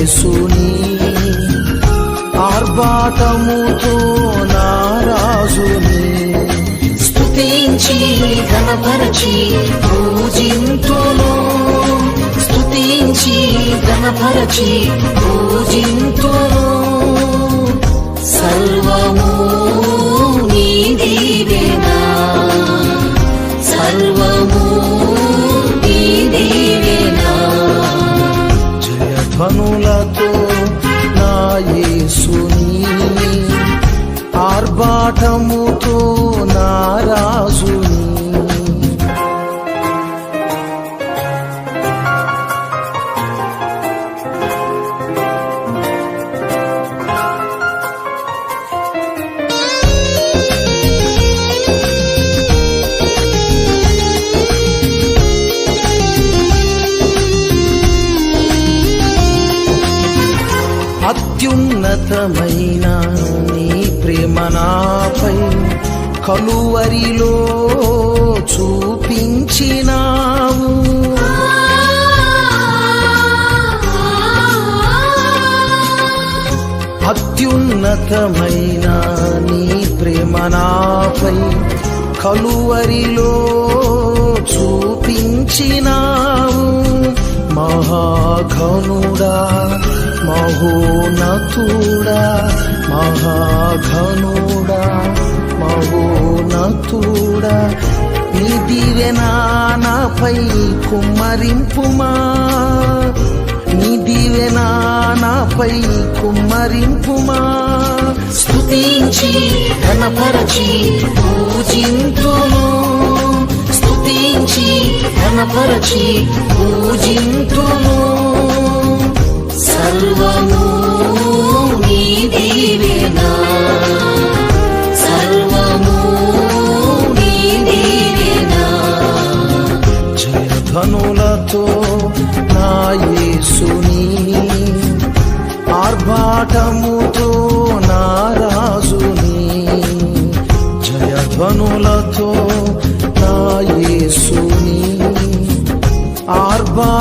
యేసుని ఆర్భాటముతో నారాజుని స్తుతించి ఘనపరచి పూజింతును. స్తుతించి ఘనపరచి పూజింతు నా యేసుని. ఆర్భాటముతో నారాజుని అత్యున్నతమైన నీ ప్రేమ నాపై కలువరిలో చూపించినావు. అత్యున్నతమైన నీ ప్రేమ నాపై కలువరిలో చూపించినావు. మహాఘనుడా మహోనతుడా మహాఘనుడా మహోనతుడా నీ దివెనా కుమ్మరింపుమా? నీ దివెనా కుమ్మరింపుమా? స్తుతించి ఘనపరచి పూజింతును స్తుతించి ఘనపరచి పూజింతును సర్వము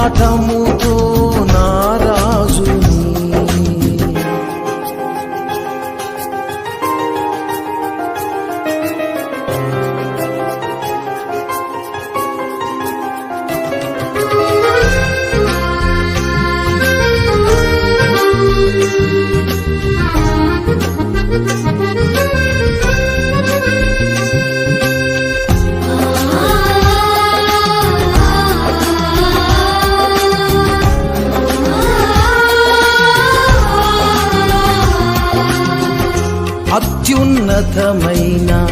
ఆర్భాటముతో అత్యున్నతమైన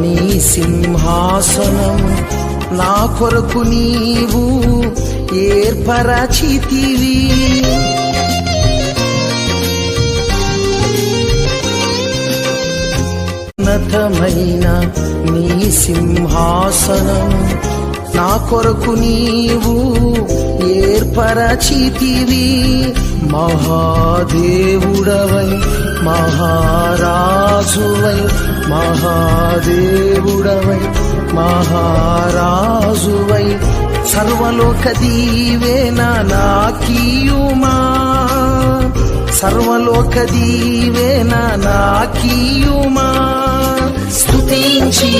నీ సింహాసనం. నా కొరకు నీవు ఏర్పరచితివి. ఉన్నతమైన నీ సింహాసనం. నా కొరకు నీవు ఏర్పరచితివి. మహాదేవుడవై మహారా దాసువై మహాదేవుడవై మహారాజువై సర్వలోక దీవేన నాకీయుమా సర్వలోక దీవేన నాకీయుమా స్తుతించి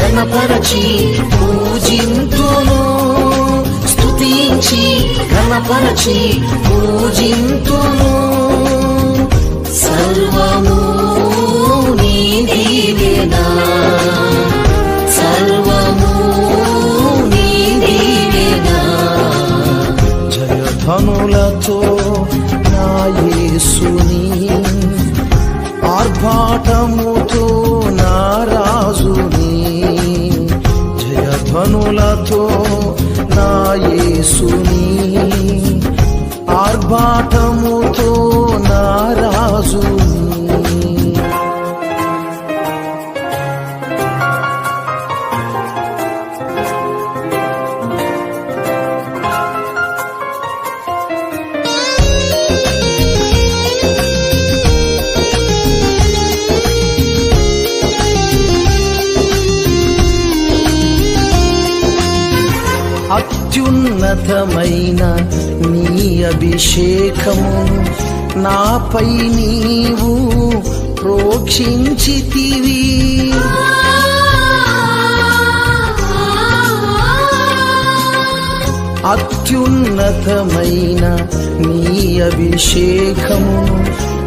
ఘనపరచి పూజింతును స్తుతించి ఘనపరచి పూజింతును సర్వము అత్యున్నతమైన నీ అభిషేకము. నాపై నీవు ప్రోక్షించితివి. అత్యున్నతమైన నీ అభిషేకము.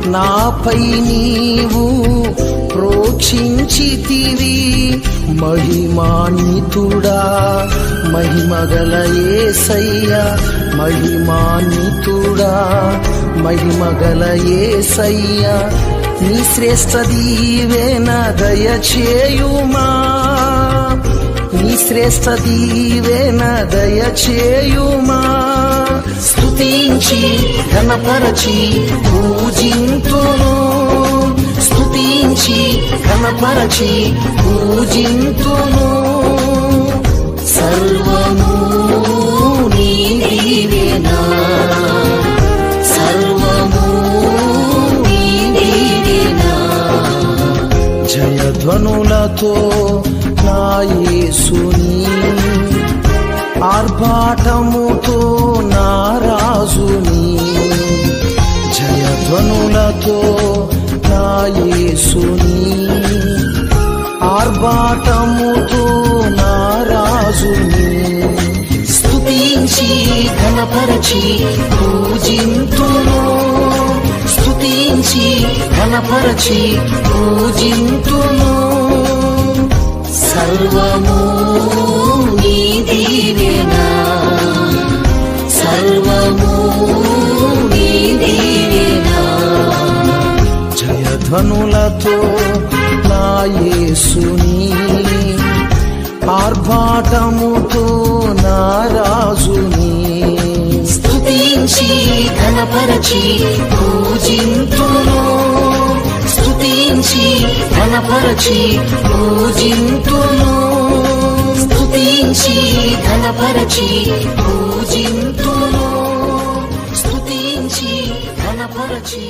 నాపై నీవు ప్రోక్షించితివి. మహిమాన్వితుడా మహిమగల ఏసయ్య మహిమాన్వితుడా మహిమగల ఏసయ్య. నీ శ్రేష్ఠ దీవేన దయచేయుమా. నీ శ్రేష్ఠ దీవేన దయచేయుమా. స్తుతించి ఘనపరచి పూజింతును. స్తుతించి కనపరచి పూజింతును సర్వము నీవేనా సర్వము నీవేనా జయధ్వనులతో నాయసుని ఆర్భాటముతో నారాజుని జయధ్వను యేసుని ఆర్భాటముతో నారాజుని. స్తుతించి ఘనపరచి పూజింతును. స్తుతించి ఘనపరచి పూజింతును. సర్వము జయధ్వనులతో నా యేసుని ఆర్భాటముతో నా రాజుని స్తుతించి ఘనపరచి పూజింతును. స్తుతించి ఘనపరచి పూజింతును. స్తుతించి ఘనపరచి పూజింతును. స్తుతించి ఘనపరచి